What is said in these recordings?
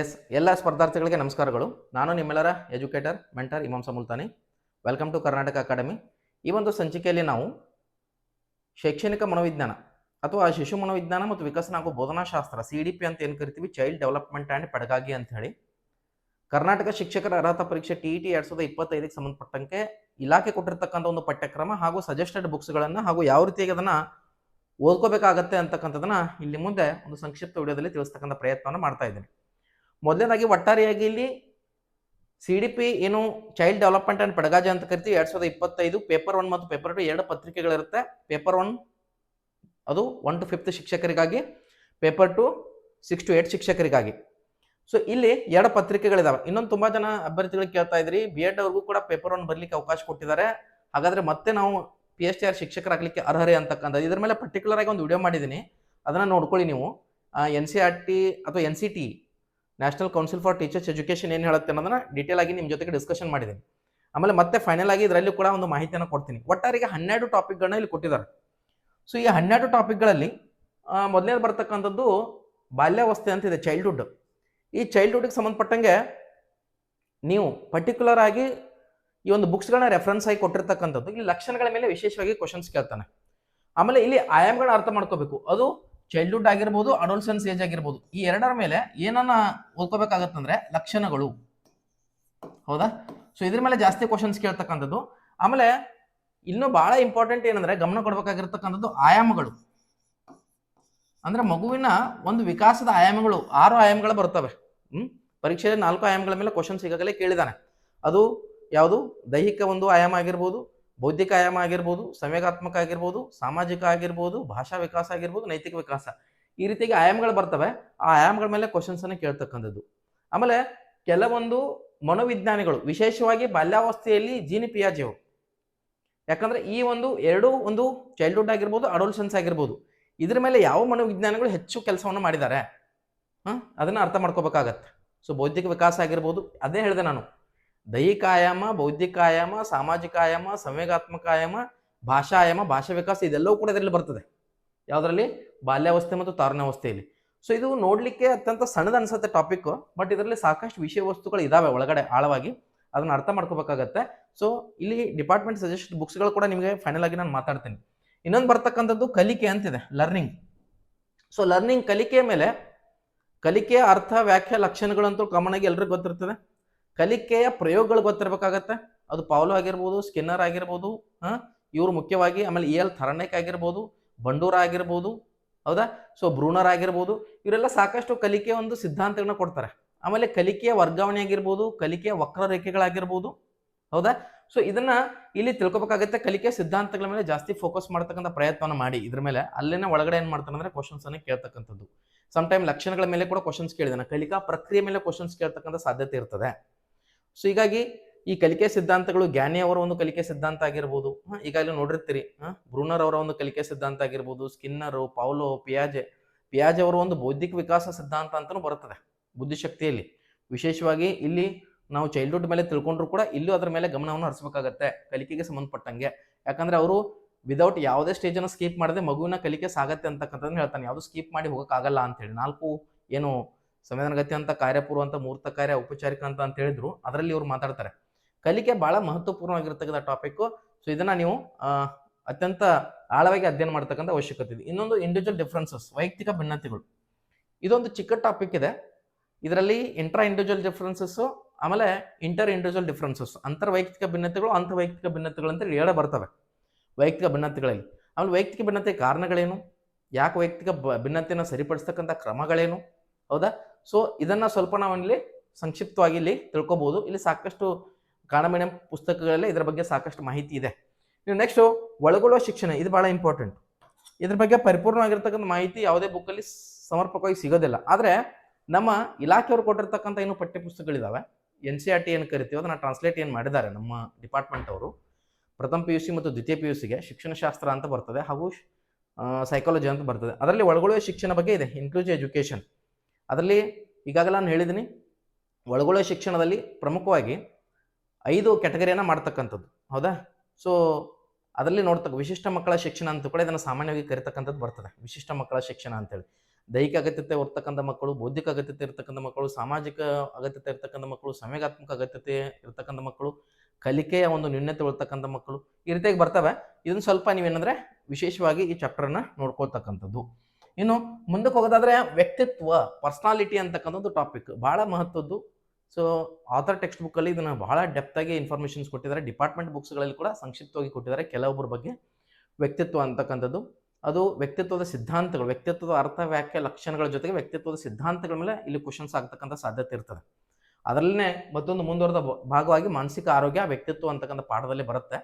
S, ಎಲ್ಲ ಸ್ಪರ್ಧಾರ್ಥಿಗಳಿಗೆ ನಮಸ್ಕಾರಗಳು. ನಾನು ನಿಮ್ಮೆಲ್ಲರ educator, mentor Imam Samultani welcome to Karnataka academy. ಈ ಒಂದು ಸಂಚಿಕೆಯಲ್ಲಿ ನಾವು ಶೈಕ್ಷಣಿಕ ಮನೋವಿಜ್ಞಾನ ಅಥವಾ ಶಿಶು ಮನೋವಿಜ್ಞಾನ ಮತ್ತು ವಿಕಸನ ಹಾಗೂ ಬೋಧನಾಶಾಸ್ತ್ರ ಸಿ ಡಿ ಪಿ ಅಂತ ಏನು ಕರಿತೀವಿ? ಚೈಲ್ಡ್ ಡೆವಲಪ್ಮೆಂಟ್ ಆ್ಯಂಡ್ ಪಡಗಾಗಿ ಅಂತ ಹೇಳಿ. ಕರ್ನಾಟಕ ಶಿಕ್ಷಕರ ಅರ್ಹತಾ ಪರೀಕ್ಷೆ ಟಿ ಇ ಟಿ ಎರಡು ಸಾವಿರದ ಇಪ್ಪತ್ತೈದಕ್ಕೆ ಸಂಬಂಧಪಟ್ಟಂತೆ ಇಲಾಖೆ ಕೊಟ್ಟಿರ್ತಕ್ಕಂಥ ಒಂದು ಪಠ್ಯಕ್ರಮ ಹಾಗೂ ಸಜೆಸ್ಟೆಡ್ ಬುಕ್ಸ್ಗಳನ್ನು ಹಾಗೂ ಯಾವ ರೀತಿಯಾಗಿ ಅದನ್ನು ಓದ್ಕೋಬೇಕಾಗತ್ತೆ ಅಂತಕ್ಕಂಥದನ್ನು ಇಲ್ಲಿ ಮುಂದೆ ಒಂದು ಸಂಕ್ಷಿಪ್ತ ವಿಡಿಯೋದಲ್ಲಿ ತಿಳಿಸ್ತಕ್ಕಂಥ ಪ್ರಯತ್ನವನ್ನು ಮಾಡ್ತಾ ಇದ್ದೀನಿ. ಮೊದಲನೇದಾಗಿ ಒಟ್ಟಾರೆಯಾಗಿ ಇಲ್ಲಿ ಸಿ ಡಿ ಪಿ ಏನು ಚೈಲ್ಡ್ ಡೆವಲಪ್ಮೆಂಟ್ ಆ್ಯಂಡ್ ಪಡಗಾಜ ಅಂತ ಕರಿತೀವಿ, ಎರಡು ಸಾವಿರದ ಇಪ್ಪತ್ತೈದು ಪೇಪರ್ ಒನ್ ಮತ್ತು ಪೇಪರ್ ಟು ಎರಡು ಪತ್ರಿಕೆಗಳಿರುತ್ತೆ. ಪೇಪರ್ ಒನ್ ಅದು one to fifth ಶಿಕ್ಷಕರಿಗಾಗಿ paper two six two eight ಶಿಕ್ಷಕರಿಗಾಗಿ. So ಇಲ್ಲಿ ಎರಡು ಪತ್ರಿಕೆಗಳಿದಾವೆ. ಇನ್ನೊಂದು ತುಂಬಾ ಜನ ಅಭ್ಯರ್ಥಿಗಳು ಕೇಳ್ತಾ ಇದ್ರಿ ಬಿ ಎಡ್ ಅವ್ರಿಗೂ ಕೂಡ ಪೇಪರ್ ಒನ್ ಬರ್ಲಿಕ್ಕೆ ಅವಕಾಶ ಕೊಟ್ಟಿದ್ದಾರೆ. ಹಾಗಾದ್ರೆ ಮತ್ತೆ ನಾವು ಪಿ ಎಚ್ ಟಿ ಆರ್ ಶಿಕ್ಷಕರಾಗಲಿಕ್ಕೆ ಅರ್ಹರೇ ಅಂತಕ್ಕಂಥ ಇದ್ರ ಮೇಲೆ ಪರ್ಟಿಕ್ಯುಲರ್ ಆಗಿ ಒಂದು ವಿಡಿಯೋ ಮಾಡಿದ್ದೀನಿ. ಅದನ್ನ ನೋಡ್ಕೊಳ್ಳಿ ನೀವು. ಎನ್ ಸಿ ಆರ್ ಟಿ ಅಥವಾ N C T national council for teachers education ಏನು ಹೇಳುತ್ತೆ ಅನ್ನೋದನ್ನ ಡೀಟೇಲ್ ಆಗಿ ನಿಮ್ಮ ಜೊತೆಗೆ ಡಿಸ್ಕಷನ್ ಮಾಡಿದ್ದೀನಿ. ಆಮೇಲೆ ಮತ್ತೆ ಫೈನಲ್ ಆಗಿ ಇದರಲ್ಲಿ ಕೂಡ ಒಂದು ಮಾಹಿತಿಯನ್ನು ಕೊಡ್ತೀನಿ. ಒಟ್ಟಾರಿಗೆ ಹನ್ನೆರಡು ಟಾಪಿಕ್ಗಳನ್ನ ಇಲ್ಲಿ ಕೊಟ್ಟಿದ್ದಾರೆ. ಸೊ ಈ ಹನ್ನೆರಡು ಟಾಪಿಕ್ಗಳಲ್ಲಿ ಮೊದಲನೇದು ಬರ್ತಕ್ಕಂಥದ್ದು ಬಾಲ್ಯಾವಸ್ಥೆ ಅಂತಿದೆ ಚೈಲ್ಡ್ಹುಡ್ ಈ ಚೈಲ್ಡ್ಹುಡ್ಗೆ ಸಂಬಂಧಪಟ್ಟಂಗೆ ನೀವು ಪರ್ಟಿಕ್ಯುಲರ್ ಆಗಿ ಈ ಒಂದು ಬುಕ್ಸ್ಗಳನ್ನ ರೆಫರೆನ್ಸ್ ಆಗಿ ಕೊಟ್ಟಿರ್ತಕ್ಕಂಥದ್ದು, ಇಲ್ಲಿ ಲಕ್ಷಣಗಳ ಮೇಲೆ ವಿಶೇಷವಾಗಿ ಕ್ವಶನ್ಸ್ ಕೇಳ್ತಾನೆ. ಆಮೇಲೆ ಇಲ್ಲಿ ಆಯಾಮಗಳನ್ನ ಅರ್ಥ ಮಾಡ್ಕೋಬೇಕು. ಅದು ಚೈಲ್ಡ್ಹುಡ್ ಆಗಿರ್ಬೋದು ಅಡೋಲ್ಸನ್ಸ್ ಏಜ್ ಆಗಿರ್ಬೋದು, ಈ ಎರಡರ ಮೇಲೆ ಏನನ್ನ ಓದ್ಕೋಬೇಕಾಗತ್ತಂದ್ರೆ ಲಕ್ಷಣಗಳು. ಹೌದಾ? ಸೊ ಇದ್ರ ಮೇಲೆ ಜಾಸ್ತಿ ಕ್ವಶನ್ಸ್ ಕೇಳ್ತಕ್ಕಂಥದ್ದು. ಆಮೇಲೆ ಇನ್ನೂ ಬಹಳ ಇಂಪಾರ್ಟೆಂಟ್ ಏನಂದ್ರೆ ಗಮನ ಕೊಡ್ಬೇಕಾಗಿರ್ತಕ್ಕಂಥದ್ದು ಆಯಾಮಗಳು. ಅಂದ್ರೆ ಮಗುವಿನ ಒಂದು ವಿಕಾಸದ ಆಯಾಮಗಳು, ಆರು ಆಯಾಮಗಳು ಬರ್ತವೆ ಹ್ಮ್? ಪರೀಕ್ಷೆಯಲ್ಲಿ ನಾಲ್ಕು ಆಯಾಮಗಳ ಮೇಲೆ ಕ್ವಶನ್ಸ್ ಈಗಾಗಲೇ ಕೇಳಿದಾನೆ ಅದು ಯಾವುದು? ದೈಹಿಕ ಒಂದು ಆಯಾಮ ಆಗಿರ್ಬೋದು ಬೌದ್ಧಿಕ ಆಯಾಮ ಆಗಿರ್ಬೋದು, ಸಂವೇಗಾತ್ಮಕ ಆಗಿರ್ಬೋದು, ಸಾಮಾಜಿಕ ಆಗಿರ್ಬೋದು, ಭಾಷಾ ವಿಕಾಸ ಆಗಿರ್ಬೋದು, ನೈತಿಕ ವಿಕಾಸ. ಈ ರೀತಿಯಾಗಿ ಆಯಾಮಗಳು ಬರ್ತವೆ. ಆ ಆಯಾಮಗಳ ಮೇಲೆ ಕ್ವಶನ್ಸ್ ಅನ್ನು ಕೇಳ್ತಕ್ಕಂಥದ್ದು. ಆಮೇಲೆ ಕೆಲವೊಂದು ಮನೋವಿಜ್ಞಾನಿಗಳು, ವಿಶೇಷವಾಗಿ ಬಾಲ್ಯಾವಸ್ಥೆಯಲ್ಲಿ ಜೀನಿ ಪಿಯಾಜಿಯವರು ಯಾಕಂದ್ರೆ ಈ ಒಂದು ಎರಡು ಒಂದು ಚೈಲ್ಡ್ಹುಡ್ ಆಗಿರ್ಬೋದು ಅಡೋಲ್ಸೆನ್ಸ್ ಆಗಿರ್ಬೋದು. ಇದ್ರ ಮೇಲೆ ಯಾವ ಮನೋವಿಜ್ಞಾನಿಗಳು ಹೆಚ್ಚು ಕೆಲಸವನ್ನು ಮಾಡಿದ್ದಾರೆ? ಹಾಂ ಅದನ್ನ ಅರ್ಥ ಮಾಡ್ಕೋಬೇಕಾಗತ್ತೆ. ಸೊ ಬೌದ್ಧಿಕ ವಿಕಾಸ ಆಗಿರ್ಬೋದು, ಅದೇ ಹೇಳಿದೆ ನಾನು. ದೈಹಿಕ ಆಯಾಮ ಬೌದ್ಧಿಕ ಆಯಾಮ ಸಾಮಾಜಿಕ ಆಯಾಮ ಸಂವೇಗಾತ್ಮಕ ಆಯಾಮ ಭಾಷಾ ಆಯಾಮ ಭಾಷಾ ವಿಕಾಸ ಇದೆಲ್ಲವೂ ಕೂಡ ಇದರಲ್ಲಿ ಬರ್ತದೆ. ಯಾವುದರಲ್ಲಿ? ಬಾಲ್ಯಾವಸ್ಥೆ ಮತ್ತು ತಾರುಣ್ಯಾವಸ್ಥೆಯಲ್ಲಿ. ಸೊ ಇದು ನೋಡಲಿಕ್ಕೆ ಅತ್ಯಂತ ಸಣ್ಣದ ಅನ್ಸುತ್ತೆ ಟಾಪಿಕ್ ಬಟ್ ಇದರಲ್ಲಿ ಸಾಕಷ್ಟು ವಿಷಯ ವಸ್ತುಗಳು ಇದಾವೆ ಒಳಗಡೆ ಆಳವಾಗಿ. ಅದನ್ನ ಅರ್ಥ ಮಾಡ್ಕೋಬೇಕಾಗತ್ತೆ. ಸೊ ಇಲ್ಲಿ ಡಿಪಾರ್ಟ್ಮೆಂಟ್ ಸಜೆಸ್ಟ್ ಬುಕ್ಸ್ಗಳು ಕೂಡ ನಿಮಗೆ ಫೈನಲ್ ಆಗಿ ನಾನು ಮಾತಾಡ್ತೀನಿ. ಇನ್ನೊಂದು ಬರ್ತಕ್ಕಂಥದ್ದು ಕಲಿಕೆ ಅಂತಿದೆ ಲರ್ನಿಂಗ್ ಸೊ ಲರ್ನಿಂಗ್ ಕಲಿಕೆಯ ಮೇಲೆ ಕಲಿಕೆಯ ಅರ್ಥ, ವ್ಯಾಖ್ಯಾ, ಲಕ್ಷಣಗಳಂತೂ ಕಾಮನ್ ಆಗಿ ಎಲ್ರಿಗೂ ಗೊತ್ತಿರ್ತದೆ. ಕಲಿಕೆಯ ಪ್ರಯೋಗಗಳು ಗೊತ್ತಿರಬೇಕಾಗತ್ತೆ. ಅದು ಪೌಲೋ ಆಗಿರ್ಬೋದು ಸ್ಕಿನ್ನರ್ ಆಗಿರ್ಬೋದು, ಹಾ? ಇವರು ಮುಖ್ಯವಾಗಿ ಆಮೇಲೆ ಇ ಎಲ್ ಥರನೇಕ್ ಆಗಿರ್ಬೋದು ಬಂಡೂರ ಆಗಿರ್ಬೋದು, ಹೌದಾ? ಸೊ ಬ್ರೂನರ್ ಆಗಿರ್ಬೋದು, ಇವರೆಲ್ಲ ಸಾಕಷ್ಟು ಕಲಿಕೆಯ ಒಂದು ಸಿದ್ಧಾಂತಗಳನ್ನ ಕೊಡ್ತಾರೆ. ಆಮೇಲೆ ಕಲಿಕೆಯ ವರ್ಗಾವಣೆ ಆಗಿರ್ಬೋದು, ಕಲಿಕೆಯ ವಕ್ರರೇಖೆಗಳಾಗಿರ್ಬೋದು, ಹೌದಾ? ಸೊ ಇದನ್ನ ಇಲ್ಲಿ ತಿಳ್ಕೊಬೇಕಾಗತ್ತೆ. ಕಲಿಕೆಯ ಸಿದ್ಧಾಂತಗಳ ಮೇಲೆ ಜಾಸ್ತಿ ಫೋಕಸ್ ಮಾಡ್ತಕ್ಕಂಥ ಪ್ರಯತ್ನವನ್ನು ಮಾಡಿ. ಇದ್ರ ಮೇಲೆ ಅಲ್ಲೇನೆ ಒಳಗಡೆ ಏನ್ ಮಾಡ್ತಾರೆ ಅಂದ್ರೆ ಕ್ವಶನ್ಸ್ ಅನ್ನ ಕೇಳ್ತಕ್ಕಂಥದ್ದು. ಸಮ್ ಟೈಮ್ ಲಕ್ಷಣಗಳ ಮೇಲೆ ಕೂಡ ಕ್ವಶನ್ಸ್ ಕೇಳಿದಾನೆ ಕಲಿಕಾ ಪ್ರಕ್ರಿಯೆ ಮೇಲೆ ಕ್ವಶನ್ಸ್ ಕೇಳ್ತಕ್ಕಂಥ ಸಾಧ್ಯತೆ ಇರ್ತದೆ. ಸೊ ಹೀಗಾಗಿ ಈ ಕಲಿಕೆ ಸಿದ್ಧಾಂತಗಳು ಜ್ಞಾನಿ ಅವರ ಒಂದು ಕಲಿಕೆ ಸಿದ್ಧಾಂತ ಆಗಿರ್ಬೋದು. ಈಗಾಗಲೇ ನೋಡಿರ್ತೀರಿ ಬ್ರೂನರ್ ಅವರ ಒಂದು ಕಲಿಕೆ ಸಿದ್ಧಾಂತ ಆಗಿರ್ಬೋದು, ಸ್ಕಿನ್ನರು ಪೌಲೋ ಪಿಯಾಜೆ ಪಿಯಾಜೆ ಅವರ ಒಂದು ಬೌದ್ಧಿಕ ವಿಕಾಸ ಸಿದ್ಧಾಂತ ಅಂತಲೂ ಬರುತ್ತದೆ ಬುದ್ಧಿಶಕ್ತಿಯಲ್ಲಿ. ವಿಶೇಷವಾಗಿ ಇಲ್ಲಿ ನಾವು ಚೈಲ್ಡ್ಹುಡ್ ಮೇಲೆ ತಿಳ್ಕೊಂಡ್ರು ಕೂಡ ಇಲ್ಲೂ ಅದರ ಮೇಲೆ ಗಮನವನ್ನು ಹರಿಸಬೇಕಾಗತ್ತೆ ಕಲಿಕೆಗೆ ಸಂಬಂಧಪಟ್ಟಂಗೆ. ಯಾಕಂದ್ರೆ ಅವರು ವಿದೌಟ್ ಯಾವುದೇ ಸ್ಟೇಜನ್ನು ಸ್ಕೀಪ್ ಮಾಡದೆ ಮಗುವಿನ ಕಲಿಕೆ ಸಾಗತ್ತೆ ಅಂತಕ್ಕಂಥದ್ದು ಹೇಳ್ತಾನೆ. ಯಾವುದು ಸ್ಕೀಪ್ ಮಾಡಿ ಹೋಗೋಕ್ಕಾಗಲ್ಲ ಅಂತ ಹೇಳಿ ನಾಲ್ಕು ಏನು ಸಂವೇದನಗತಿ ಅಂತ, ಕಾರ್ಯಪೂರ್ವ ಅಂತ, ಮೂರ್ತ ಕಾರ್ಯ, ಔಪಚಾರಿಕ ಅಂತ ಅಂತ ಹೇಳಿದ್ರು. ಅದರಲ್ಲಿ ಇವ್ರು ಮಾತಾಡ್ತಾರೆ. ಕಲಿಕೆ ಬಹಳ ಮಹತ್ವಪೂರ್ಣವಾಗಿರ್ತಕ್ಕಂಥ ಟಾಪಿಕ್ ಸೊ ಇದನ್ನ ನೀವು ಅತ್ಯಂತ ಆಳವಾಗಿ ಅಧ್ಯಯನ ಮಾಡ್ತಕ್ಕಂಥ ಅವಶ್ಯಕತೆ ಇದೆ. ಇನ್ನೊಂದು ಇಂಡಿವಿಜುವಲ್ ಡಿಫ್ರೆನ್ಸಸ್ ವೈಯಕ್ತಿಕ ಭಿನ್ನತೆಗಳು. ಇದೊಂದು ಚಿಕ್ಕ ಟಾಪಿಕ್ ಇದೆ. ಇದರಲ್ಲಿ ಇಂಟ್ರಾ ಇಂಡಿವಿಜುವಲ್ ಡಿಫ್ರೆನ್ಸಸ್ಸು ಆಮೇಲೆ ಇಂಟರ್ ಇಂಡಿವಿಜುವಲ್ ಡಿಫ್ರೆನ್ಸಸ್ ಅಂತರ್ ವೈಯಕ್ತಿಕ ಭಿನ್ನತೆಗಳು ಅಂತ ವೈಯಕ್ತಿಕ ಭಿನ್ನತೆಗಳು ಅಂತ ಹೇಳ ಬರ್ತವೆ. ವೈಯಕ್ತಿಕ ಭಿನ್ನತೆಗಳಲ್ಲಿ. ಆಮೇಲೆ ವೈಯಕ್ತಿಕ ಭಿನ್ನತೆ ಕಾರಣಗಳೇನು? ಯಾಕೆ ವೈಯಕ್ತಿಕ ಭಿನ್ನತೆಯನ್ನು ಸರಿಪಡಿಸ್ತಕ್ಕಂಥ ಕ್ರಮಗಳೇನು? ಹೌದಾ? ಸೊ ಇದನ್ನ ಸ್ವಲ್ಪ ನಾವಿಲ್ಲಿ ಸಂಕ್ಷಿಪ್ತವಾಗಿ ಇಲ್ಲಿ ತಿಳ್ಕೊಬಹುದು ಇಲ್ಲಿ ಸಾಕಷ್ಟು ಕಾಣಮೇಣ ಪುಸ್ತಕಗಳಲ್ಲಿ ಇದರ ಬಗ್ಗೆ ಸಾಕಷ್ಟು ಮಾಹಿತಿ ಇದೆ. ನೀವು ನೆಕ್ಸ್ಟ್ ಒಳಗೊಳ್ಳುವ ಶಿಕ್ಷಣ, ಇದು ಬಹಳ ಇಂಪಾರ್ಟೆಂಟ್ ಇದ್ರ ಬಗ್ಗೆ ಪರಿಪೂರ್ಣವಾಗಿರ್ತಕ್ಕಂಥ ಮಾಹಿತಿ ಯಾವುದೇ ಬುಕ್ಕಲ್ಲಿ ಸಮರ್ಪಕವಾಗಿ ಸಿಗೋದಿಲ್ಲ. ಆದರೆ ನಮ್ಮ ಇಲಾಖೆಯವರು ಕೊಟ್ಟಿರ್ತಕ್ಕಂಥ ಏನು ಪಠ್ಯ ಪುಸ್ತಕಗಳಿದಾವೆ ಎನ್ ಸಿ ಆರ್ ಟಿ ಏನು ಕರಿತೀವಿ ಅದನ್ನ ಟ್ರಾನ್ಸ್ಲೇಟ್ ಏನು ಮಾಡಿದ್ದಾರೆ ನಮ್ಮ ಡಿಪಾರ್ಟ್ಮೆಂಟ್ ಅವರು. ಪ್ರಥಮ ಪಿ ಯು ಸಿ ಮತ್ತು ದ್ವಿತೀಯ ಪಿ ಯು ಸಿಗೆ ಶಿಕ್ಷಣಶಾಸ್ತ್ರ ಅಂತ ಬರ್ತದೆ ಹಾಗೂ ಸೈಕಾಲಜಿ ಅಂತ ಬರ್ತದೆ. ಅದರಲ್ಲಿ ಒಳಗೊಳ್ಳುವ ಶಿಕ್ಷಣ ಬಗ್ಗೆ ಇದೆ. ಇನ್ಕ್ಲೂಸಿವ್ ಎಜುಕೇಷನ್ ಅದರಲ್ಲಿ ಈಗಾಗಲೇ ನಾನು ಹೇಳಿದ್ದೀನಿ ಒಳಗೊಳ್ಳೆ ಶಿಕ್ಷಣದಲ್ಲಿ ಪ್ರಮುಖವಾಗಿ ಐದು ಕ್ಯಾಟಗರಿಯನ್ನು ಮಾಡ್ತಕ್ಕಂಥದ್ದು. ಹೌದಾ? ಸೊ ಅದರಲ್ಲಿ ನೋಡ್ತಕ್ಕ ವಿಶಿಷ್ಟ ಮಕ್ಕಳ ಶಿಕ್ಷಣ ಅಂತ ಕೂಡ ಇದನ್ನು ಸಾಮಾನ್ಯವಾಗಿ ಕರಿತಕ್ಕಂಥದ್ದು ಬರ್ತದೆ. ವಿಶಿಷ್ಟ ಮಕ್ಕಳ ಶಿಕ್ಷಣ ಅಂತೇಳಿ. ದೈಹಿಕ ಅಗತ್ಯತೆ ಇರ್ತಕ್ಕಂಥ ಮಕ್ಕಳು, ಬೌದ್ಧಿಕ ಅಗತ್ಯತೆ ಇರ್ತಕ್ಕಂಥ ಮಕ್ಕಳು, ಸಾಮಾಜಿಕ ಅಗತ್ಯತೆ ಇರ್ತಕ್ಕಂಥ ಮಕ್ಕಳು, ಸಂವೇಗಾತ್ಮಕ ಅಗತ್ಯತೆ ಇರ್ತಕ್ಕಂಥ ಮಕ್ಕಳು, ಕಲಿಕೆಯ ಒಂದು ನ್ಯೂನ್ಯತೆ ಉಳ್ತಕ್ಕಂಥ ಮಕ್ಕಳು ಈ ರೀತಿಯಾಗಿ ಬರ್ತವೆ. ಇದನ್ನ ಸ್ವಲ್ಪ ನೀವೇನಂದ್ರೆ ವಿಶೇಷವಾಗಿ ಈ ಚಾಪ್ಟರ್ನ ನೋಡ್ಕೊಳ್ತಕ್ಕಂಥದ್ದು. ಇನ್ನು ಮುಂದಕ್ಕೆ ಹೋಗೋದಾದ್ರೆ ವ್ಯಕ್ತಿತ್ವ ಪರ್ಸ್ನಾಲಿಟಿ ಅಂತಕ್ಕಂಥದ್ದು ಟಾಪಿಕ್ ಬಹಳ ಮಹತ್ವದ್ದು. ಸೊ ಆಥರ್ ಟೆಕ್ಸ್ಟ್ ಬುಕ್ಕಲ್ಲಿ ಇದನ್ನು ಬಹಳ ಡೆಪ್ತಾಗಿ ಇನ್ಫಾರ್ಮೇಷನ್ಸ್ ಕೊಟ್ಟಿದ್ದಾರೆ. ಡಿಪಾರ್ಟ್ಮೆಂಟ್ ಬುಕ್ಸ್ಗಳಲ್ಲಿ ಕೂಡ ಸಂಕ್ಷಿಪ್ತವಾಗಿ ಕೊಟ್ಟಿದ್ದಾರೆ ಕೆಲವೊಬ್ಬರ ಬಗ್ಗೆ. ವ್ಯಕ್ತಿತ್ವ ಅಂತಕ್ಕಂಥದ್ದು. ಅದು ವ್ಯಕ್ತಿತ್ವದ ಸಿದ್ಧಾಂತಗಳು, ವ್ಯಕ್ತಿತ್ವದ ಅರ್ಥ ವ್ಯಾಖ್ಯೆ ಲಕ್ಷಣಗಳ ಜೊತೆಗೆ ವ್ಯಕ್ತಿತ್ವದ ಸಿದ್ಧಾಂತಗಳ ಮೇಲೆ ಇಲ್ಲಿ ಕ್ವಶನ್ಸ್ ಆಗ್ತಕ್ಕಂಥ ಸಾಧ್ಯತೆ ಇರ್ತದೆ. ಅದರಲ್ಲೇ ಮತ್ತೊಂದು ಮುಂದುವರೆದ ಭಾಗವಾಗಿ ಮಾನಸಿಕ ಆರೋಗ್ಯ, ವ್ಯಕ್ತಿತ್ವ ಅಂತಕ್ಕಂಥ ಪಾಠದಲ್ಲಿ ಬರುತ್ತೆ.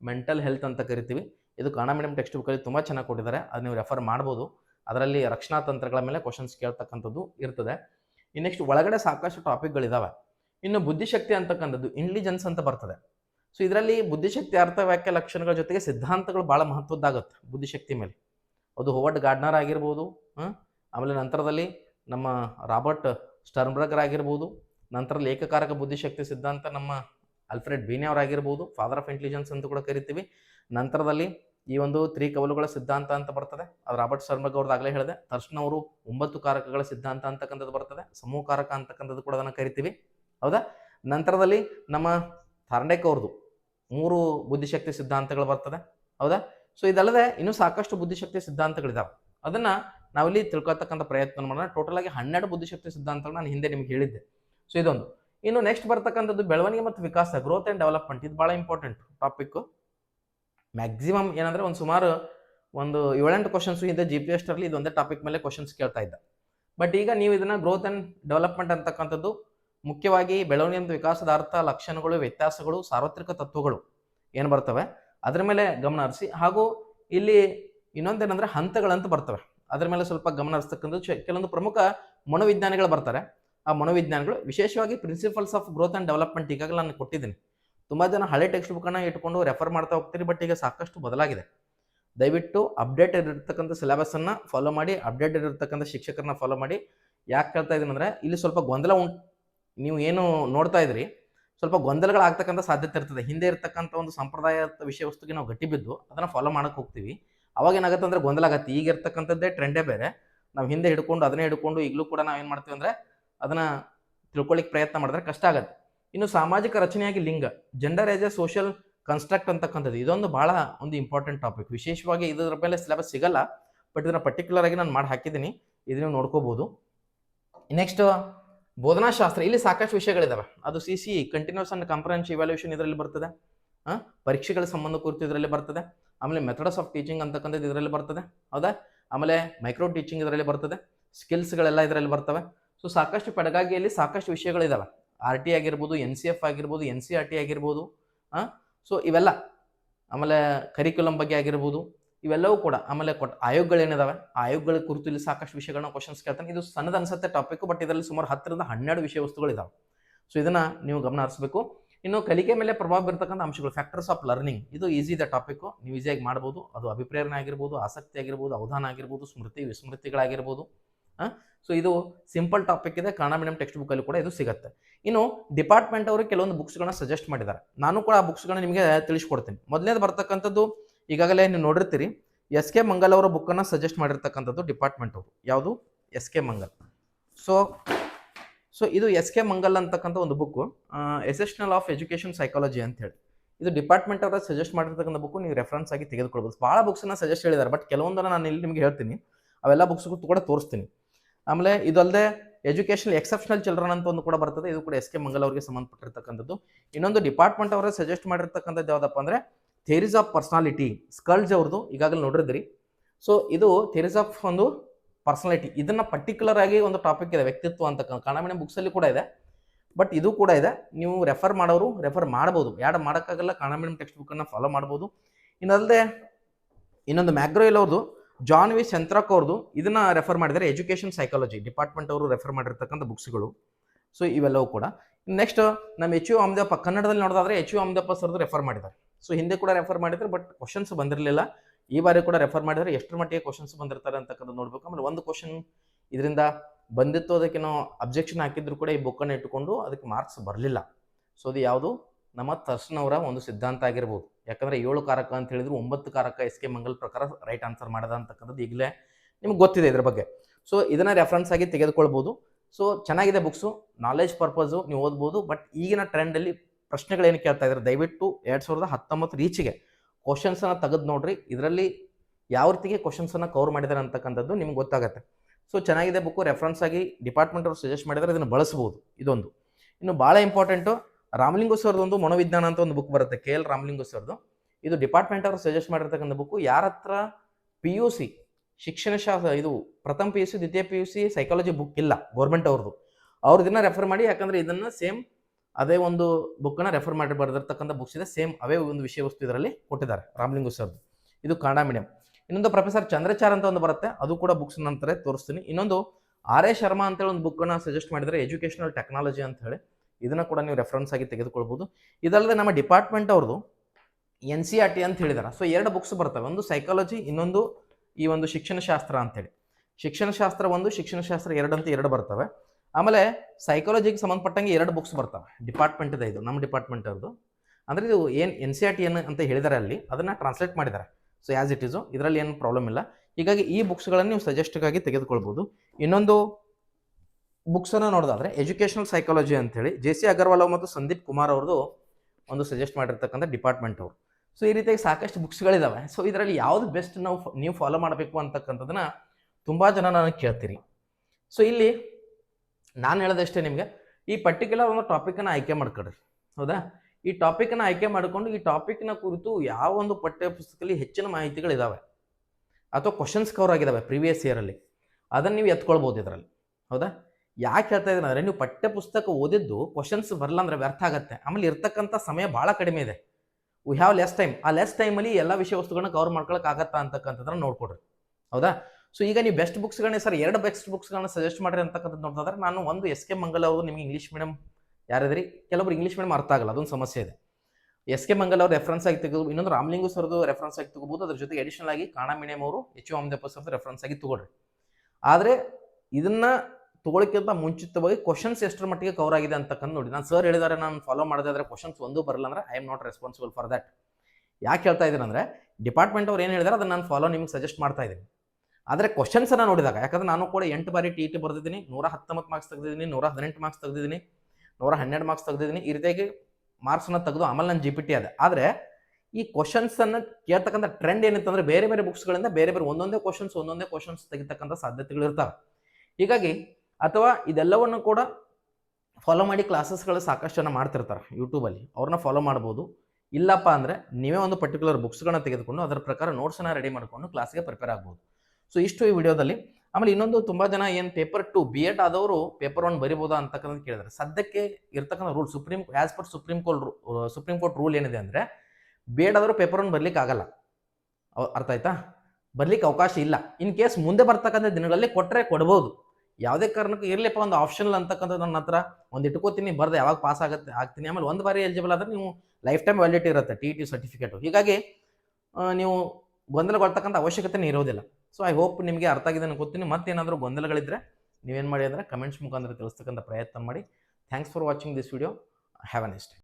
ಮೆಂಟಲ್ ಹೆಲ್ತ್ ಅಂತ ಕರಿತೀವಿ. ಇದು ಕನ್ನಡ ಮೀಡಿಯಂ ಟೆಕ್ಸ್ಟ್ ಬುಕ್ಕಲ್ಲಿ ತುಂಬ ಚೆನ್ನಾಗಿ ಕೊಟ್ಟಿದ್ದಾರೆ. ಅದು ನೀವು ರೆಫರ್ ಮಾಡ್ಬೋದು. ಅದರಲ್ಲಿ ರಕ್ಷಣಾ ತಂತ್ರಗಳ ಮೇಲೆ ಕ್ವಶನ್ಸ್ ಕೇಳ್ತಕ್ಕಂಥದ್ದು ಇರ್ತದೆ. ಇನ್ನು ನೆಕ್ಸ್ಟ್ ಒಳಗಡೆ ಸಾಕಷ್ಟು ಟಾಪಿಕ್ಗಳಿದಾವೆ ಇನ್ನು ಬುದ್ಧಿಶಕ್ತಿ ಅಂತಕ್ಕಂಥದ್ದು ಇಂಟೆಲಿಜೆನ್ಸ್ ಅಂತ ಬರ್ತದೆ. ಸೊ ಇದರಲ್ಲಿ ಬುದ್ಧಿಶಕ್ತಿ ಅರ್ಥ ವ್ಯಾಖ್ಯೆ ಲಕ್ಷಣಗಳ ಜೊತೆಗೆ ಸಿದ್ಧಾಂತಗಳು ಭಾಳ ಮಹತ್ವದ್ದಾಗುತ್ತೆ ಬುದ್ಧಿಶಕ್ತಿ ಮೇಲೆ. ಅದು ಹೋವರ್ಡ್ ಗಾರ್ಡ್ನರ್ ಆಗಿರ್ಬೋದು ಆಮೇಲೆ ನಂತರದಲ್ಲಿ ನಮ್ಮ ರಾಬರ್ಟ್ ಸ್ಟರ್ನ್ಬರ್ಗರ್ ಆಗಿರ್ಬೋದು, ನಂತರ ಲೇಖಕಾರಕ ಬುದ್ಧಿಶಕ್ತಿ ಸಿದ್ಧಾಂತ ನಮ್ಮ ಅಲ್ಫ್ರೆಡ್ ಬೀನೆ ಅವರಾಗಿರ್ಬೋದು ಫಾದರ್ ಆಫ್ ಇಂಟೆಲಿಜೆನ್ಸ್ ಅಂತ ಕೂಡ ಕರಿತೀವಿ. ನಂತರದಲ್ಲಿ ಈ ಒಂದು ತ್ರೀ ಕವಲುಗಳ ಸಿದ್ಧಾಂತ ಅಂತ ಬರ್ತದೆ. ಅದು ರಾಬರ್ಟ್ ಶರ್ಮಗ್ ಆಗಲೇ ಹೇಳಿದೆ. ತರ್ಷನ್ ಅವರು ಒಂಬತ್ತು ಕಾರಕಗಳ ಸಿದ್ಧಾಂತ ಅಂತಕ್ಕಂಥದ್ದು ಬರ್ತದೆ. ಸಮೂಹ ಕಾರಕ ಅಂತಕ್ಕಂಥದ್ದು ಕೂಡ ಅದನ್ನು ಕರಿತೀವಿ. ಹೌದಾ? ನಂತರದಲ್ಲಿ ನಮ್ಮ ಥಾರ್ನೆಕ್ ಅವ್ರದ್ದು ಮೂರು ಬುದ್ಧಿಶಕ್ತಿ ಸಿದ್ಧಾಂತಗಳು ಬರ್ತದೆ. ಹೌದಾ? ಸೊ ಇದಲ್ಲದೆ ಇನ್ನೂ ಸಾಕಷ್ಟು ಬುದ್ಧಿಶಕ್ತಿ ಸಿದ್ಧಾಂತಗಳಿದಾವೆ. ಅದನ್ನ ನಾವಿಲ್ಲಿ ತಿಳ್ಕೊತಕ್ಕಂಥ ಪ್ರಯತ್ನ ಮಾಡೋಣ. ಟೋಟಲ್ ಆಗಿ ಹನ್ನೆರಡು ಬುದ್ಧಿಶಕ್ತಿ ಸಿದ್ಧಾಂತಗಳು ನಾನು ಹಿಂದೆ ನಿಮ್ಗೆ ಹೇಳಿದ್ದೆ. ಸೊ ಇದೊಂದು. ಇನ್ನು ನೆಕ್ಸ್ಟ್ ಬರ್ತಕ್ಕಂಥದ್ದು ಬೆಳವಣಿಗೆ ಮತ್ತು ವಿಕಾಸ ಗ್ರೋತ್ ಆ್ಯಂಡ್ ಡೆವಲಪ್ಮೆಂಟ್ ಇದು ಭಾಳ ಇಂಪಾರ್ಟೆಂಟ್ ಟಾಪಿಕ್ ಮ್ಯಾಕ್ಸಿಮಮ್ ಏನಂದ್ರೆ ಒಂದು ಸುಮಾರು ಒಂದು ಏಳೆಂಟು ಕ್ವಶನ್ಸ್ ಹಿಂದೆ ಜಿ ಪಿ ಎಸ್ಟರಲ್ಲಿ ಇದೊಂದೇ ಟಾಪಿಕ್ ಮೇಲೆ ಕ್ವಶನ್ಸ್ ಕೇಳ್ತಾ ಇದ್ದ. ಬಟ್ ಈಗ ನೀವು ಇದನ್ನ ಗ್ರೋತ್ ಆ್ಯಂಡ್ ಡೆವಲಪ್ಮೆಂಟ್ ಅಂತಕ್ಕಂಥದ್ದು, ಮುಖ್ಯವಾಗಿ ಬೆಳವಣಿಗೆ ವಿಕಾಸದ ಅರ್ಥ, ಲಕ್ಷಣಗಳು, ವ್ಯತ್ಯಾಸಗಳು, ಸಾರ್ವತ್ರಿಕ ತತ್ವಗಳು ಏನು ಬರ್ತವೆ? ಅದರ ಮೇಲೆ ಗಮನ ಹರಿಸಿ. ಹಾಗೂ ಇಲ್ಲಿ ಇನ್ನೊಂದೇನಂದ್ರೆ ಹಂತಗಳಂತ ಬರ್ತವೆ. ಅದ್ರ ಮೇಲೆ ಸ್ವಲ್ಪ ಗಮನ ಹರಿಸ್ತಕ್ಕಂಥದ್ದು ಚೆ- ಕೆಲವೊಂದು ಪ್ರಮುಖ ಮನೋವಿಜ್ಞಾನಿಗಳು ಬರ್ತಾರೆ. ಆ ಮನೋವಿಜ್ಞಾನಿಗಳು ವಿಶೇಷವಾಗಿ principles of growth and development ಈಗಾಗಲೇ ನಾನು ಕೊಟ್ಟಿದ್ದೀನಿ. ತುಂಬ ಜನ ಹಳೆ ಟೆಕ್ಸ್ಟ್ ಬುಕ್ಕನ್ನು ಇಟ್ಕೊಂಡು ರೆಫರ್ ಮಾಡ್ತಾ ಹೋಗ್ತೀರಿ ಬಟ್ ಈಗ ಸಾಕಷ್ಟು ಬದಲಾಗಿದೆ. ದಯವಿಟ್ಟು ಅಪ್ಡೇಟೆಡ್ ಇರ್ತಕ್ಕಂಥ ಸಿಲೆಬಸ್ಸನ್ನು ಫಾಲೋ ಮಾಡಿ ಅಪ್ಡೇಟ್ ಇರತಕ್ಕಂಥ ಶಿಕ್ಷಕರನ್ನ ಫಾಲೋ ಮಾಡಿ. ಯಾಕೆ ಕೇಳ್ತಾ ಇದ್ದೀನಿ ಅಂದರೆ, ಇಲ್ಲಿ ಸ್ವಲ್ಪ ಗೊಂದಲ ಉಂಟು ನೀವು ಏನು ನೋಡ್ತಾ ಇದ್ರಿ, ಸ್ವಲ್ಪ ಗೊಂದಲಗಳಾಗ್ತಕ್ಕಂಥ ಸಾಧ್ಯತೆ ಇರ್ತದೆ. ಹಿಂದೆ ಇರ್ತಕ್ಕಂಥ ಒಂದು ಸಂಪ್ರದಾಯ ವಿಷಯ ವಸ್ತುಗೆ ನಾವು ಗಟ್ಟಿ ಬಿದ್ದು ಅದನ್ನು ಫಾಲೋ ಮಾಡೋಕೆ ಹೋಗ್ತೀವಿ. ಅವಾಗ ಏನಾಗುತ್ತೆ ಅಂದರೆ ಗೊಂದಲ ಆಗತ್ತೆ. ಈಗ ಇರ್ತಕ್ಕಂಥದ್ದೇ ಟ್ರೆಂಡೇ ಬೇರೆ. ನಾವು ಹಿಂದೆ ಹಿಡ್ಕೊಂಡು, ಅದನ್ನೇ ಹಿಡ್ಕೊಂಡು ಈಗಲೂ ಕೂಡ ನಾವು ಏನು ಮಾಡ್ತೀವಿ ಅಂದರೆ, ಅದನ್ನು ತಿಳ್ಕೊಳ್ಳಿಕ್ಕೆ ಪ್ರಯತ್ನ ಮಾಡಿದ್ರೆ ಕಷ್ಟ ಆಗುತ್ತೆ. ಇನ್ನು ಸಾಮಾಜಿಕ ರಚನೆಯಾಗಿ ಲಿಂಗ gender as a social construct ಅಂತಕ್ಕಂಥದ್ದು, ಇದೊಂದು ಭಾಳ ಒಂದು ಇಂಪಾರ್ಟೆಂಟ್ ಟಾಪಿಕ್ ವಿಶೇಷವಾಗಿ ಇದರ ಮೇಲೆ ಸಿಲೆಬಸ್ ಸಿಗಲ್ಲ ಬಟ್ ಇದನ್ನ ಪರ್ಟಿಕ್ಯುಲರ್ ಆಗಿ ನಾನು ಮಾಡಿ ಹಾಕಿದ್ದೀನಿ ಇದನ್ನ ನೀವು ನೋಡ್ಕೋಬಹುದು ನೆಕ್ಸ್ಟ್ ಬೋಧನಾಶಾಸ್ತ್ರ. ಇಲ್ಲಿ ಸಾಕಷ್ಟು ವಿಷಯಗಳಿದಾವೆ. ಅದು C C continuous and comprehensive evaluation ಇದರಲ್ಲಿ ಬರ್ತದೆ. ಪರೀಕ್ಷೆಗಳ ಸಂಬಂಧ ಕುರಿತು ಇದರಲ್ಲಿ ಬರ್ತದೆ. ಆಮೇಲೆ ಮೆಥಡ್ಸ್ ಆಫ್ ಟೀಚಿಂಗ್ ಅಂತಕ್ಕಂಥದ್ದು ಇದರಲ್ಲಿ ಬರ್ತದೆ. ಹೌದಾ? ಆಮೇಲೆ ಮೈಕ್ರೋ ಟೀಚಿಂಗ್ ಇದರಲ್ಲಿ ಬರ್ತದೆ. ಸ್ಕಿಲ್ಸ್ಗಳೆಲ್ಲ ಇದರಲ್ಲಿ ಬರ್ತವೆ. ಸೊ ಸಾಕಷ್ಟು ಪೆಡಗಾಗಿಯಲ್ಲಿ ಸಾಕಷ್ಟು ವಿಷಯಗಳಿದಾವೆ. ಆರ್ ಟಿ ಆಗಿರ್ಬೋದು, ಎನ್ ಸಿ ಎಫ್ ಆಗಿರ್ಬೋದು, ಎನ್ ಸಿ ಆರ್ ಟಿ ಆಗಿರ್ಬೋದು ಸೊ ಇವೆಲ್ಲ ಆಮೇಲೆ ಕರಿಕ್ಯುಲಮ್ ಬಗ್ಗೆ ಆಗಿರ್ಬೋದು, ಇವೆಲ್ಲವೂ ಕೂಡ ಆಮೇಲೆ ಕೊಟ್ಟ ಆಯೋಗಗಳೇನಿದಾವೆ? ಆಯೋಗಗಳ ಕುರಿತು ಇಲ್ಲಿ ಸಾಕಷ್ಟು ವಿಷಯಗಳನ್ನ ಕ್ವಶನ್ಸ್ ಕೇಳ್ತಾನೆ. ಇದು ಸಣ್ಣದ ಅನ್ಸುತ್ತೆ ಟಾಪಿಕ್ ಬಟ್ ಇದರಲ್ಲಿ ಸುಮಾರು ಹತ್ತರಿಂದ ಹನ್ನೆರಡು ವಿಷಯ ವಸ್ತುಗಳಿದಾವೆ ಸೊ ಇದನ್ನ ನೀವು ಗಮನ ಹರಿಸಬೇಕು. ಇನ್ನು ಕಲಿಕೆ ಮೇಲೆ ಪ್ರಭಾವ ಬೀರ್ತಕ್ಕಂಥ ಅಂಶಗಳು ಫ್ಯಾಕ್ಟರ್ಸ್ ಆಫ್ ಲರ್ನಿಂಗ್ ಇದು ಈಸಿ ಇದೆ ಟಾಪಿಕ್ ನೀವು ಈಸಿಯಾಗಿ ಮಾಡ್ಬೋದು. ಅದು ಅಭಿಪ್ರೇರಣೆ ಆಗಿರ್ಬೋದು, ಆಸಕ್ತಿ ಆಗಿರ್ಬೋದು, ಅವಧಾನ ಆಗಿರ್ಬೋದು, ಸ್ಮೃತಿ, ವಿಸ್ಮೃತಿಗಳಾಗಿರ್ಬೋದು. ಸೊ ಇದು ಸಿಂಪಲ್ ಟಾಪಿಕ್ ಇದೆ. ಕನ್ನಡ ಮೀಡಿಯಂ ಟೆಕ್ಸ್ಟ್ ಬುಕ್ಕಲ್ಲಿ ಕೂಡ ಇದು ಸಿಗುತ್ತೆ. ಇನ್ನು ಡಿಪಾರ್ಟ್ಮೆಂಟ್ ಅವರು ಕೆಲವೊಂದು ಬುಕ್ಸ್ಗಳನ್ನ ಸಜೆಸ್ಟ್ ಮಾಡಿದ್ದಾರೆ. ನಾನು ಕೂಡ ಆ ಬುಕ್ಸ್ಗಳನ್ನ ನಿಮಗೆ ತಿಳಿಸ್ಕೊಡ್ತೀನಿ. ಮೊದಲನೇದು ಬರ್ತಕ್ಕಂಥದ್ದು ಈಗಾಗಲೇ ನೀವು ನೋಡಿರ್ತೀರಿ ಎಸ್ ಕೆ ಮಂಗಲ್ ಅವರ ಬುಕ್ಕನ್ನು ಸಜೆಸ್ಟ್ ಮಾಡಿರ್ತಕ್ಕಂಥದ್ದು ಡಿಪಾರ್ಟ್ಮೆಂಟ್ ಅವರು. ಯಾವುದು? S K Mangal so so ಇದು ಎಸ್ ಕೆ ಮಂಗಲ್ ಅಂತಕ್ಕಂಥ ಒಂದು book essential of education psychology ಅಂತ ಹೇಳಿ. ಇದು ಡಿಪಾರ್ಟ್ಮೆಂಟ್ ಅವರ ಸಜೆಸ್ಟ್ ಮಾಡಿರ್ತಕ್ಕಂಥ ಬುಕ್ ನೀವು ರೆಫರೆನ್ಸ್ ಆಗಿ ತೆಗೆದುಕೊಳ್ಬೋದು. ಭಾಳ ಬುಕ್ಸ್ನ ಸಜೆಸ್ಟ್ ಹೇಳಿದ್ದಾರೆ. ಬಟ್ ಕೆಲವೊಂದನ್ನು ನಾನು ಇಲ್ಲಿ ನಿಮಗೆ ಹೇಳ್ತೀನಿ. ಅವೆಲ್ಲ ಬುಕ್ಸ್ ಕೂಡ ತೋರಿಸ್ತೀನಿ. ಆಮೇಲೆ ಇದಲ್ಲದೆ ಎಜುಕೇಷನ್ ಎಕ್ಸೆಪ್ಷನಲ್ ಚಿಲ್ಡ್ರನ್ ಅಂತ ಒಂದು ಕೂಡ ಬರ್ತದೆ. ಇದು ಕೂಡ ಎಸ್ ಕೆ ಮಂಗಲ್ ಅವರಿಗೆ ಸಂಬಂಧಪಟ್ಟಿರ್ತಕ್ಕಂಥದ್ದು. ಇನ್ನೊಂದು ಡಿಪಾರ್ಟ್ಮೆಂಟ್ ಅವರೇ ಸಜೆಸ್ಟ್ ಮಾಡಿರ್ತಕ್ಕಂಥದ್ದು ಯಾವುದಪ್ಪ ಅಂದರೆ ಥೇರೀಸ್ ಆಫ್ ಪರ್ಸನಾಲಿಟಿ ಸ್ಕಲ್ಜ್ ಅವ್ರದ್ದು ಈಗಾಗಲೇ ನೋಡಿದ್ರಿ ಸೊ ಇದು ಥೇರೀಸ್ ಆಫ್ ಒಂದು ಪರ್ಸನಾಲಿಟಿ ಇದನ್ನ ಪರ್ಟಿಕ್ಯುಲರ್ ಆಗಿ ಒಂದು ಟಾಪಿಕ್ ಇದೆ, ವ್ಯಕ್ತಿತ್ವ ಅಂತ ಮೀಡಿಯಂ ಬುಕ್ಸಲ್ಲಿ ಕೂಡ ಇದೆ. ಬಟ್ ಇದು ಕೂಡ ಇದೆ. ನೀವು ರೆಫರ್ ಮಾಡೋರು ರೆಫರ್ ಮಾಡ್ಬೋದು. ಯಾರು ಮಾಡೋಕ್ಕಾಗಲ್ಲ ಕನ್ನಡ ಮೀಡಿಯಂ ಟೆಕ್ಸ್ಟ್ ಬುಕ್ಕನ್ನು ಫಾಲೋ ಮಾಡ್ಬೋದು ಇನ್ನಲ್ಲದೆ ಇನ್ನೊಂದು ಮ್ಯಾಗ್ರೋಯಲ್ ಅವ್ರದ್ದು ಜಾನ್ ವಿ ಸೆಂತ್ರಾಕ್ ಅವ್ರದ್ದು ಇದನ್ನ ರೆಫರ್ ಮಾಡಿದರೆ ಎಜುಕೇಷನ್ ಸೈಕಾಲಜಿ ಡಿಪಾರ್ಟ್ಮೆಂಟ್ ಅವರು ರೆಫರ್ ಮಾಡಿರ್ತಕ್ಕಂಥ ಬುಕ್ಸ್ಗಳು ಸೊ ಇವೆಲ್ಲವೂ ಕೂಡ. ನೆಕ್ಸ್ಟ್ ನಮ್ಮ ಎಚ್ ಯು ಅಮ್ದಪ್ಪ ಕನ್ನಡದಲ್ಲಿ ನೋಡೋದಾದ್ರೆ ಎಚ್ ಯು ಅಮ್ದಪ್ಪ ಸರ್ದು ರೆಫರ್ ಮಾಡಿದ್ದಾರೆ. ಸೊ ಹಿಂದೆ ಕೂಡ ರೆಫರ್ ಮಾಡಿದ್ರು ಬಟ್ ಕ್ವಶನ್ಸ್ ಬಂದಿರಲಿಲ್ಲ. ಈ ಬಾರಿ ಕೂಡ ರೆಫರ್ ಮಾಡಿದರೆ ಎಷ್ಟರ ಮಟ್ಟಿಗೆ ಕ್ವಶನ್ಸ್ ಬಂದಿರ್ತಾರೆ ಅಂತಕ್ಕಂಥ ನೋಡ್ಬೇಕು. ಆಮೇಲೆ ಒಂದು ಕ್ವಶನ್ ಇದರಿಂದ ಬಂದಿತ್ತು ಅದಕ್ಕೇನೋ ಅಬ್ಜೆಕ್ಷನ್ ಹಾಕಿದ್ರು ಕೂಡ ಈ ಬುಕ್ಕನ್ನು ಇಟ್ಟುಕೊಂಡು ಅದಕ್ಕೆ ಮಾರ್ಕ್ಸ್ ಬರಲಿಲ್ಲ. ಸೊ ಅದು ಯಾವುದು? ನಮ್ಮ ತರ್ಸನವರ ಒಂದು ಸಿದ್ಧಾಂತ ಆಗಿರ್ಬೋದು. ಯಾಕಂದ್ರೆ ಏಳು ಕಾರಕ ಅಂತ ಹೇಳಿದ್ರು ಒಂಬತ್ತು ಕಾರಕ ಎಸ್ ಕೆ ಮಂಗಲ್ ಪ್ರಕಾರ ರೈಟ್ ಆನ್ಸರ್ ಮಾಡದ ಅಂತಕ್ಕಂಥದ್ದು ಈಗಲೇ ನಿಮ್ಗೆ ಗೊತ್ತಿದೆ ಇದ್ರ ಬಗ್ಗೆ. ಸೊ ಇದನ್ನ ರೆಫರೆನ್ಸ್ ಆಗಿ ತೆಗೆದುಕೊಳ್ಬೋದು. ಸೊ ಚೆನ್ನಾಗಿದೆ ಬುಕ್ಸು ನಾಲೆಜ್ ಪರ್ಪಸು ನೀವು ಓದ್ಬೋದು ಬಟ್ ಈಗಿನ ಟ್ರೆಂಡಲ್ಲಿ ಪ್ರಶ್ನೆಗಳೇನು ಕೇಳ್ತಾ ಇದ್ದಾರೆ? ದಯವಿಟ್ಟು ಎರಡು ಸಾವಿರದ ಹತ್ತೊಂಬತ್ತು ರೀಚಿಗೆ ಕ್ವಶನ್ಸನ್ನು ತೆಗೆದು ನೋಡ್ರಿ. ಇದರಲ್ಲಿ ಯಾವ ರೀತಿಗೆ ಕ್ವಶನ್ಸನ್ನು ಕವರ್ ಮಾಡಿದ್ದಾರೆ ಅಂತಕ್ಕಂಥದ್ದು ನಿಮ್ಗೆ ಗೊತ್ತಾಗುತ್ತೆ. ಸೊ ಚೆನ್ನಾಗಿದೆ ಬುಕ್ಕು ರೆಫರೆನ್ಸ್ ಆಗಿ ಡಿಪಾರ್ಟ್ಮೆಂಟ್ ಅವರು ಸಜೆಸ್ಟ್ ಮಾಡಿದರೆ, ಇದನ್ನು ಬಳಸ್ಬೋದು. ಇದೊಂದು. ಇನ್ನು ಭಾಳ ಇಂಪಾರ್ಟೆಂಟು ರಾಮಲಿಂಗು ಸರ್ದು ಒಂದು ಮನೋವಿಜ್ಞಾನ ಅಂತ ಒಂದು ಬುಕ್ ಬರುತ್ತೆ, ಕೆ ಎಲ್ ರಾಮಲಿಂಗು ಸರ್ದು ಇದು ಡಿಪಾರ್ಟ್ಮೆಂಟ್ ಅವರು ಸಜೆಸ್ಟ್ ಮಾಡಿರ್ತಕ್ಕಂಥ ಬುಕ್ಕು ಯಾರ ಹತ್ರ ಪಿ ಯು ಸಿ ಶಿಕ್ಷಣ ಶಾಸ್ತ್ರ, ಇದು ಪ್ರಥಮ ಪಿ ಯು ಸಿ ದ್ವಿತೀಯ P U C psychology book ಇಲ್ಲ ಗೌರ್ಮೆಂಟ್ ಅವ್ರದ್ದು. ಅವ್ರು ಇದನ್ನ ರೆಫರ್ ಮಾಡಿ, ಯಾಕಂದ್ರೆ ಇದನ್ನ ಸೇಮ್ ಅದೇ ಒಂದು ಬುಕ್ಕನ್ನ ರೆಫರ್ ಮಾಡಿ ಬರೆದಿರ್ತಕ್ಕಂಥ ಬುಕ್ಸ್ ಇದೆ ಸೇಮ್ ಅವೇ ಒಂದು ವಿಷಯ ವಸ್ತು ಇದರಲ್ಲಿ ಕೊಟ್ಟಿದ್ದಾರೆ ರಾಮಲಿಂಗು ಸರ್ದು ಇದು ಕನ್ನಡ ಮೀಡಿಯಂ ಇನ್ನೊಂದು ಪ್ರೊಫೆಸರ್ ಚಂದ್ರಚಾರ್ ಅಂತ ಒಂದು ಬರುತ್ತೆ, ಅದು ಕೂಡ ಬುಕ್ಸ್ ನಂತರ ತೋರಿಸ್ತೀನಿ. ಇನ್ನೊಂದು ಆರ್ ಎ ಶರ್ಮಾ ಅಂತೇಳಿ ಒಂದು ಬುಕ್ಕನ್ನು ಸಜೆಸ್ಟ್ ಮಾಡಿದರೆ ಎಜುಕೇಷನಲ್ ಟೆಕ್ನಾಲಜಿ ಅಂತ ಹೇಳಿ. ಇದನ್ನ ಕೂಡ ನೀವು ರೆಫರೆನ್ಸ್ ಆಗಿ ತೆಗೆದುಕೊಳ್ಬೋದು. ಇದಲ್ಲದೆ ನಮ್ಮ ಡಿಪಾರ್ಟ್ಮೆಂಟ್ ಅವ್ರದ್ದು ಎನ್ ಸಿ ಆರ್ ಟಿ ಅಂತ ಹೇಳಿದಾರೆ. ಸೊ ಎರಡು ಬುಕ್ಸ್ ಬರ್ತವೆ. ಒಂದು ಸೈಕಾಲಜಿ ಇನ್ನೊಂದು ಈ ಒಂದು ಶಿಕ್ಷಣ ಶಾಸ್ತ್ರ ಅಂತೇಳಿ ಶಿಕ್ಷಣ ಶಾಸ್ತ್ರ ಒಂದು ಶಿಕ್ಷಣ ಶಾಸ್ತ್ರ ಎರಡು ಅಂತ ಎರಡು ಬರ್ತವೆ. ಆಮೇಲೆ ಸೈಕಾಲಜಿಗೆ ಸಂಬಂಧಪಟ್ಟಂಗೆ ಎರಡು ಬುಕ್ಸ್ ಬರ್ತವೆ. ಡಿಪಾರ್ಟ್ಮೆಂಟ್ ಇದೆ, ನಮ್ಮ ಡಿಪಾರ್ಟ್ಮೆಂಟ್ ಅವ್ರದ್ದು ಅಂದರೆ ಇದು ಏನು ಎನ್ ಸಿ ಆರ್ ಟಿ ಏನು ಅಂತ ಹೇಳಿದ್ದಾರೆ ಅಲ್ಲಿ, ಅದನ್ನು ಟ್ರಾನ್ಸ್ಲೇಟ್ ಮಾಡಿದ್ದಾರೆ ಸೊ ಆ್ಯಸ್ ಇಟ್ ಈಸು ಇದರಲ್ಲಿ ಏನು ಪ್ರಾಬ್ಲಮ್ ಇಲ್ಲ. ಹೀಗಾಗಿ ಈ ಬುಕ್ಸ್ಗಳನ್ನು ನೀವು ಸಜೆಸ್ಟಿಗಾಗಿ ತೆಗೆದುಕೊಳ್ಬೋದು. ಇನ್ನೊಂದು ಬುಕ್ಸನ್ನು ನೋಡೋದಾದ್ರೆ ಎಜುಕೇಷನಲ್ ಸೈಕಾಲಜಿ ಅಂತೇಳಿ ಜೆ ಸಿ ಅಗರ್ವಾಲ್ ಮತ್ತು ಸಂದೀಪ್ ಕುಮಾರ್ ಅವ್ರದ್ದು ಒಂದು ಸಜೆಸ್ಟ್ ಮಾಡಿರ್ತಕ್ಕಂಥ ಡಿಪಾರ್ಟ್ಮೆಂಟ್ ಅವರು. ಸೊ ಈ ರೀತಿಯಾಗಿ ಸಾಕಷ್ಟು ಬುಕ್ಸ್ಗಳಿದಾವೆ ಸೊ ಇದರಲ್ಲಿ ಯಾವ್ದು ಬೆಸ್ಟ್ ನಾವು ನೀವು ಫಾಲೋ ಮಾಡಬೇಕು ಅಂತಕ್ಕಂಥದ್ದನ್ನ ತುಂಬ ಜನ ನನಗೆ ಕೇಳ್ತೀರಿ ಸೊ ಇಲ್ಲಿ ನಾನು ಹೇಳೋದಷ್ಟೇ ನಿಮಗೆ, ಈ ಪರ್ಟಿಕ್ಯುಲರ್ ಒಂದು ಟಾಪಿಕನ್ನು ಆಯ್ಕೆ ಮಾಡ್ಕೊಳ್ರಿ. ಹೌದಾ? ಈ ಟಾಪಿಕನ್ನು ಆಯ್ಕೆ ಮಾಡಿಕೊಂಡು ಈ ಟಾಪಿಕ್ನ ಕುರಿತು ಯಾವ ಒಂದು ಪಠ್ಯ ಪುಸ್ತಕದಲ್ಲಿ ಹೆಚ್ಚಿನ ಮಾಹಿತಿಗಳಿದ್ದಾವೆ ಅಥವಾ ಕ್ವಶನ್ಸ್ ಕವರ್ ಆಗಿದ್ದಾವೆ ಪ್ರೀವಿಯಸ್ ಇಯರಲ್ಲಿ ಅದನ್ನು ನೀವು ಎತ್ಕೊಳ್ಬೋದು ಇದರಲ್ಲಿ. ಹೌದಾ? ಯಾಕೆ ಹೇಳ್ತಾ ಇದ್ದೀನಿ ಅಂದರೆ, ನೀವು ಪಠ್ಯ ಪುಸ್ತಕ ಓದಿದ್ದು ಕ್ವಶನ್ಸ್ ಬರಲ್ಲ ಅಂದ್ರೆ ವ್ಯರ್ಥ ಆಗುತ್ತೆ. ಆಮೇಲೆ ಇರ್ತಕ್ಕಂಥ ಸಮಯ ಭಾಳ ಕಡಿಮೆ ಇದೆ. ವಿ ಹ್ಯಾವ್ ಲೆಸ್ ಟೈಮ್ ಆ ಲೆಸ್ ಟೈಮಲ್ಲಿ ಎಲ್ಲ ವಿಷಯ ವಸ್ತುಗಳನ್ನ ಕವರ್ ಮಾಡ್ಕೊಳಕ್ ಆಗತ್ತಾ ಅಂತಕ್ಕಂಥದ್ದನ್ನ ನೋಡ್ಕೊಡ್ರಿ. ಹೌದಾ? ಸೊ ಈಗ ನೀವು ಬೆಸ್ಟ್ ಬುಕ್ಸ್ಗಳನ್ನ ಸರ್, ಎರಡು ಬೆಸ್ಟ್ ಬುಕ್ಸ್ಗಳನ್ನ ಸಜೆಸ್ಟ್ ಮಾಡಿರಿ ಅಂತಕ್ಕಂಥದ್ದು ನೋಡ್ತಾದ್ರೆ ನಾನು ಒಂದು ಎಸ್ ಕೆ ಮಂಗಲ್ ಅವರು ನಿಮಗೆ ಇಂಗ್ಲೀಷ್ ಮೀಡಿಯಂ ಯಾರಿದ್ರಿ? ಕೆಲವರು ಇಂಗ್ಲೀಷ್ ಮೀಡಿಯಂ ಅರ್ಥ ಆಗಲ್ಲ, ಅದೊಂದು ಸಮಸ್ಯೆ ಇದೆ. ಎಸ್ ಕೆ ಮಂಗಲ್ ಅವರು ರೆಫರೆನ್ಸ್ ಆಗಿ ತೆಗೆದು ಇನ್ನೊಂದು ರಾಮಲಿಂಗು ಸರ್ದು ರೆಫರೆನ್ಸ್ ಆಗಿ ತಗೋಬಹುದು, ಅದ್ರ ಜೊತೆಗೆ ಅಡಿಷನಲ್ ಆಗಿ ಕಾಣಾ ಮೀಡಿಯಂ ಅವರು ಎಚ್ ಯು ಅಹಮದಪ್ಪ ಸರ್ದು ರೆಫರೆನ್ಸ್ ಆಗಿ ತಗೊಳ್ರಿ. ಆದರೆ, ಇದನ್ನ ತಗೊಳಕ್ಕಿಂತ ಮುಂಚಿತವಾಗಿ ಕ್ವಶನ್ಸ್ ಎಷ್ಟರ ಮಟ್ಟಿಗೆ ಕವರ್ ಆಗಿದೆ ಅಂತಕ್ಕಂಥ ನೋಡಿ. ನಾನು ಸರ್ ಹೇಳಿದಾರೆ, ನಾನು ಫಾಲೋ ಮಾಡದೇ ಇದ್ರೆ ಕ್ವಶನ್ಸ್ ಒಂದು ಬರಲ್ಲ ಅಂದರೆ I am not responsible for that ಯಾಕೆ ಹೇಳ್ತಾ ಇದ್ದೀನಿ ಅಂದರೆ ಡಿಪಾರ್ಟ್ಮೆಂಟ್ ಅವ್ರು ಏನು ಹೇಳಿದಾರೆ, ಅದನ್ನು ನಾನು ಫಾಲೋ ನಿಮ್ಗೆ ಸಜೆಸ್ಟ್ ಮಾಡ್ತಾ ಇದ್ದೀನಿ. ಆದರೆ ಕ್ವಶನ್ಸ್ ಅನ್ನ ನೋಡಿದಾಗ, ಯಾಕಂದ್ರೆ ನಾನು ಕೂಡ ಎಂಟು ಬಾರಿ ಟಿ ಟಿ ಬರೆದಿದ್ದೀನಿ, ನೂರ ಹತ್ತೊಂಬತ್ತು ಮಾರ್ಕ್ಸ್ ತೆಗೆದಿದ್ದೀನಿ, ನೂರ ಹದಿನೆಂಟು ಮಾರ್ಕ್ಸ್ ತೆಗೆದಿದ್ದೀನಿ, ನೂರ ಹನ್ನೆರಡು ಮಾರ್ಕ್ಸ್ ತೆಗೆದಿದ್ದೀನಿ, ಈ ರೀತಿಯಾಗಿ ಮಾರ್ಕ್ಸನ್ನು ತೆಗೆದು ಆಮೇಲೆ ನಾನು ಜಿ ಪಿ ಟಿ ಅದ ಆದರೆ ಈ ಕ್ವಶನ್ಸ್ ಅನ್ನ ಕೇಳ್ತಕ್ಕಂಥ ಟ್ರೆಂಡ್ ಏನಿತ್ತಂದ್ರೆ ಬೇರೆ ಬೇರೆ ಬುಕ್ಸ್ಗಳಿಂದ ಬೇರೆ ಬೇರೆ ಒಂದೊಂದೇ ಕ್ವಶನ್ಸ್ ಒಂದೊಂದೇ ಕ್ವಶನ್ಸ್ ತೆಗಿತಕ್ಕಂಥ ಸಾಧ್ಯತೆಗಳು ಇರ್ತವೆ ಹೀಗಾಗಿ ಅಥವಾ ಇದೆಲ್ಲವನ್ನು ಕೂಡ ಫಾಲೋ ಮಾಡಿ ಕ್ಲಾಸಸ್ಗಳು ಸಾಕಷ್ಟು ಜನ ಮಾಡ್ತಿರ್ತಾರೆ ಯೂಟ್ಯೂಬಲ್ಲಿ ಅವ್ರನ್ನ ಫಾಲೋ ಮಾಡ್ಬೋದು. ಇಲ್ಲಪ್ಪ ಅಂದರೆ ನೀವೇ ಒಂದು ಪರ್ಟಿಕ್ಯುಲರ್ ಬುಕ್ಸ್ಗಳನ್ನ ತೆಗೆದುಕೊಂಡು ಅದರ ಪ್ರಕಾರ ನೋಟ್ಸನ್ನ ರೆಡಿ ಮಾಡಿಕೊಂಡು ಕ್ಲಾಸ್ಗೆ ಪ್ರಿಪೇರ್ ಆಗ್ಬೋದು. ಸೊ ಇಷ್ಟು ಈ ವಿಡಿಯೋದಲ್ಲಿ. ಆಮೇಲೆ ಇನ್ನೊಂದು ತುಂಬ ಜನ ಏನು ಪೇಪರ್ ಟು ಬಿ ಎಡ್ ಆದವರು ಪೇಪರ್ ಒನ್ ಬರಿಬೋದಾ ಅಂತಕ್ಕಂಥ ಕೇಳಿದ್ರೆ ಸದ್ಯಕ್ಕೆ ಇರ್ತಕ್ಕಂಥ rule supreme as per supreme court supreme court rule ಏನಿದೆ ಅಂದರೆ ಬಿ ಎಡ್ ಆದರೂ ಪೇಪರ್ ಒನ್ ಬರ್ಲಿಕ್ಕೆ ಆಗಲ್ಲ. ಅರ್ಥ ಆಯ್ತಾ? ಬರ್ಲಿಕ್ಕೆ ಅವಕಾಶ ಇಲ್ಲ. ಇನ್ ಕೇಸ್ ಮುಂದೆ ಬರ್ತಕ್ಕಂಥ ದಿನಗಳಲ್ಲಿ ಕೊಟ್ಟರೆ ಕೊಡ್ಬೋದು. ಯಾವುದೇ ಕಾರಣಕ್ಕೂ ಇರಲಿಪ್ಪ ಒಂದು ಆಪ್ಷನಲ್ ಅಂತಕ್ಕಂಥದ್ದು ನನ್ನ ಹತ್ರ. ಒಂದು ಇಟ್ಕೋತೀನಿ, ಬರ್ದೆ, ಯಾವಾಗ ಪಾಸ್ ಆಗುತ್ತೆ, ಆಗ್ತೀನಿ. ಆಮೇಲೆ ಒಂದು ಬಾರಿ ಎಲಿಜಿಬಲ್ ಆದ್ರೆ ನೀವು ಲೈಫ್ ಟೈಮ್ ವ್ಯಾಲಿಡಿಟಿ ಇರುತ್ತೆ ಟಿ ಟಿ ಸರ್ಟಿಫಿಕೇಟು ಹೀಗಾಗಿ ನೀವು ಗೊಂದಲಗೊಳ್ತಕ್ಕಂಥ ಅವಶ್ಯಕತೆ ಇರೋದಿಲ್ಲ. ಸೊ ಐ ಹೋಪ್ ನಿಮಗೆ ಅರ್ಥ ಆಗಿದೆ ಅನ್ಕೋತೀನಿ ಮತ್ತೇನಾದರೂ ಗೊಂದಲಗಳಿದ್ರೆ ನೀವೇನು ಮಾಡಿ ಅಂದರೆ ಕಮೆಂಟ್ಸ್ ಮುಖಾಂತರ ತಿಳಿಸ್ತಕ್ಕಂಥ ಪ್ರಯತ್ನ ಮಾಡಿ. Thanks for watching this video have a next